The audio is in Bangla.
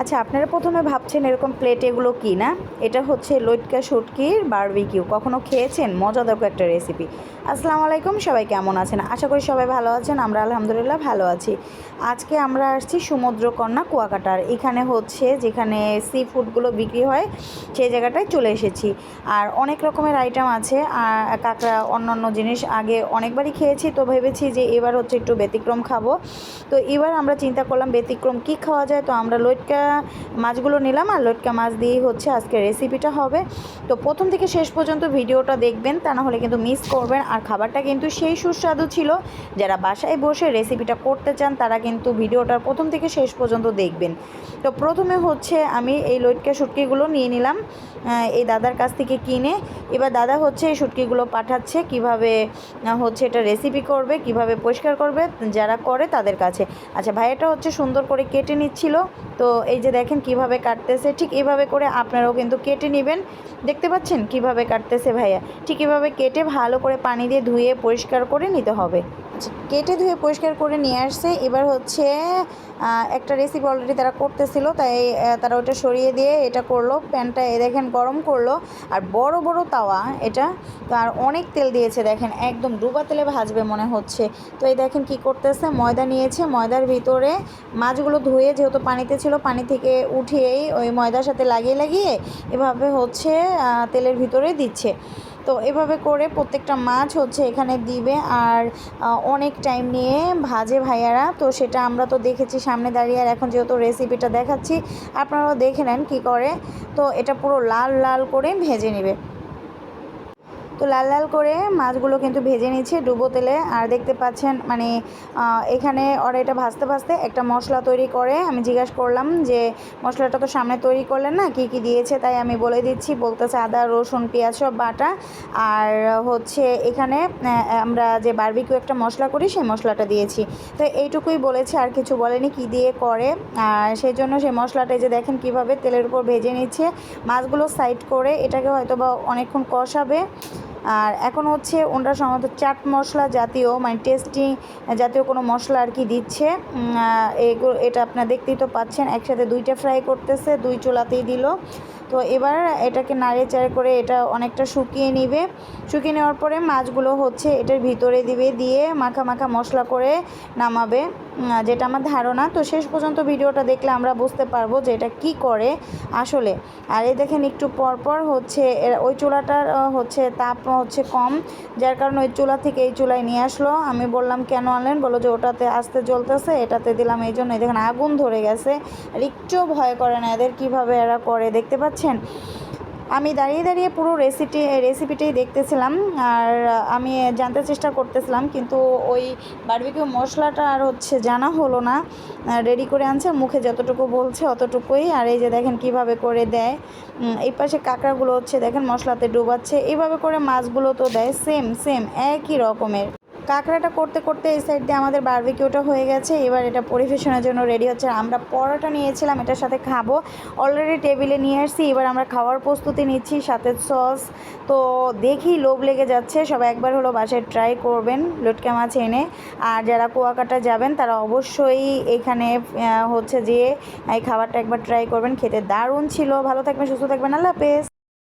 আচ্ছা আপনারা প্রথমে ভাবছেন এরকম প্লেট এগুলো কি না? এটা হচ্ছে লইটকা শুটকির বারবিকিউ কখনো খেয়েছেন? মজাদার একটা রেসিপি আসসালামু আলাইকুম, সবাই কেমন আছেন? আশা করি সবাই ভালো আছেন, আমরা আলহামদুলিল্লাহ ভালো আছি। আজকে আমরা আসছি সমুদ্রকন্যা কুয়াকাটার। এখানে হচ্ছে যেখানে সি ফুডগুলো বিক্রি হয়, সেই জায়গাটায় চলে এসেছি। আর অনেক রকমের আইটেম আছে, আর কাঁকড়া, অন্যান্য জিনিস আগে অনেকবারই খেয়েছি, তো ভেবেছি যে এবার হচ্ছে একটু ব্যতিক্রম খাব। তো এবার আমরা চিন্তা করলাম ব্যতিক্রম কী খাওয়া যায়? তো আমরা লটকা মাছগুলো নিলাম আর লটকা মাছ দিয়েই হচ্ছে আজকে রেসিপিটা হবে। তো প্রথম থেকে শেষ পর্যন্ত ভিডিওটা দেখবেন, তা না হলে কিন্তু মিস করবেন। আর খাবারটা কিন্তু সেই সুস্বাদু ছিল। যারা বাসায় বসে রেসিপিটা করতে চান, তারা কিন্তু ভিডিওটার প্রথম থেকে শেষ পর্যন্ত দেখবেন। তো প্রথমে হচ্ছে আমি এই লটকা শুটকিগুলো নিয়ে নিলাম এই দাদার কাছ থেকে কিনে। এবার দাদা হচ্ছে এই শুটকিগুলো পাঠাচ্ছে, কীভাবে হচ্ছে এটা রেসিপি করবে, কীভাবে পরিষ্কার করবে, যারা করে তাদের কাছে। আচ্ছা ভাইয়াটা হচ্ছে সুন্দর করে কেটে নিচ্ছিল। তো এই যে দেখেন কীভাবে কাটতেছে, ঠিক এভাবে করে আপনারাও কিন্তু কেটে নেবেন। দেখতে পাচ্ছেন কীভাবে কাটতেছে ভাইয়া? ঠিক এভাবে কেটে ভালো করে পানি দিয়ে ধুয়ে পরিষ্কার করে নিতে হবে। কেটে ধুয়ে পরিষ্কার করে নিয়ে আসছে। এবার হচ্ছে একটা রেসিপি অলরেডি তারা করতেছিল, তাই তারা ওটা সরিয়ে দিয়ে এটা করল। প্যানটা এ দেখেন গরম করল, আর বড় বড় তাওয়া এটা। তো আর অনেক তেল দিয়েছে, দেখেন, একদম ডুবা তেলে ভাজবে মনে হচ্ছে। তো এই দেখেন কি করতেছে, ময়দা নিয়েছে, ময়দার ভিতরে মাছগুলো ধুয়ে যেহেতু পানিতে ছিল, পানি থেকে উঠিয়েই ওই ময়দার সাথে লাগিয়ে লাগিয়ে এভাবে হচ্ছে তেলের ভিতরে দিচ্ছে। তো এভাবে করে প্রত্যেকটা মাছ হচ্ছে এখানে দিবে। আর অনেক টাইম নিয়ে ভাজে ভাইয়ারা। তো সেটা আমরা তো দেখেছি সামনে দাঁড়িয়ে। আর এখন যেহেতু রেসিপিটা দেখাচ্ছি, আপনারাও দেখে নেন কী করে। তো এটা পুরো লাল লাল করে ভেজে নেবে। তো লাল লাল করে মাছগুলো কিন্তু ভেজে নিচ্ছে ডুবো তেলে। আর দেখতে পাচ্ছেন মানে এখানে ওরা এটা ভাজতে ভাজতে একটা মশলা তৈরি করে। আমি জিজ্ঞাসা করলাম যে, মশলাটা তো সামনে তৈরি করলেন না, কী কী দিয়েছে? তাই আমি বলে দিচ্ছি, বলতেছে আদা, রসুন, পেঁয়াজ, সব বাটা। আর হচ্ছে এখানে আমরা যে বারবিকিউ একটা মশলা করি, সেই মশলাটা দিয়েছি। তো এইটুকুই বলেছে, আর কিছু বলেনি কি দিয়ে করে। আর সেই জন্য সেই মশলাটা যে দেখেন কীভাবে তেলের উপর ভেজে নিচ্ছে। মাছগুলো সাইড করে এটাকে হয়তো বা অনেকক্ষণ কষাবে। আর এখন হচ্ছে ওনারা সম্ভবত চাট মশলা জাতীয় মানে টেস্টি জাতীয় কোনো মশলা আর কি দিচ্ছে। এগুলো এটা আপনারা দেখতেই তো পাচ্ছেন, একসাথে দুইটা ফ্রাই করতেছে, দুই চোলাতেই দিল। তো এবার এটাকে নাড়ে চাড়ে করে এটা অনেকটা শুকিয়ে নিবে। শুকিয়ে নেওয়ার পরে মাছগুলো হচ্ছে এটার ভিতরে দিবে, দিয়ে মাখা মাখা মশলা করে নামাবে। যেটা আমার ধারণা। তো শেষ পর্যন্ত ভিডিওটা দেখলে আমরা বুঝতে পারব যে এটা কী করে আসলে। আর এই দেখেন একটু পর পর হচ্ছে ওই চুলাটার হচ্ছে তাপ হচ্ছে কম। যার কারণে ওই চুলা থেকে এই চুলায় নিয়ে আসলো। আমি বললাম, কেন আনলেন? বলো যে, ওটাতে আস্তে জ্বলতেছে, এটাতে দিলাম। এই জন্য দেখেন আগুন ধরে গেছে। আর একটু ভয় করে না এদের কীভাবে এরা করে। দেখতে পাচ্ছেন আমি দাঁড়িয়ে দাঁড়িয়ে পুরো রেসিপি রেসিপিটাই দেখতেছিলাম, আর আমি জানতে চেষ্টা করতেছিলাম, কিন্তু ওই বারবিকিউ মশলাটা আর হচ্ছে জানা হলো না। রেডি করে আনছে মুখে যতটুকু বলছে অতটুকুই। আর এই যে দেখেন কীভাবে করে দেয় এই পাশে কাঁকড়াগুলো হচ্ছে দেখেন মশলাতে ডুবাচ্ছে। এইভাবে করে মাছগুলো তো দেয় সেম সেম একই রকমের। কাঁকড়াটা করতে করতে এই সাইড দিয়ে আমাদের বারবিকিউটা হয়ে গেছে। এবার এটা পরিবেশনের জন্য রেডি হচ্ছে। আমরা পরোটা নিয়েছিলাম, এটার সাথে খাব। অলরেডি টেবিলে নিয়ে আসছি। এবার আমরা খাওয়ার প্রস্তুতি নিচ্ছি সাথে সস তো দেখি লোভ লেগে যাচ্ছে। সবাই একবার হলো বাসায় ট্রাই করবেন, লটকা মাছ এনে। আর যারা কুয়াকাটা যাবেন, তারা অবশ্যই এখানে হচ্ছে যে, এই খাবারটা একবার ট্রাই করবেন। খেতে দারুণ ছিল। ভালো থাকবেন, সুস্থ থাকবেন। আল্লাহ হাফেজ।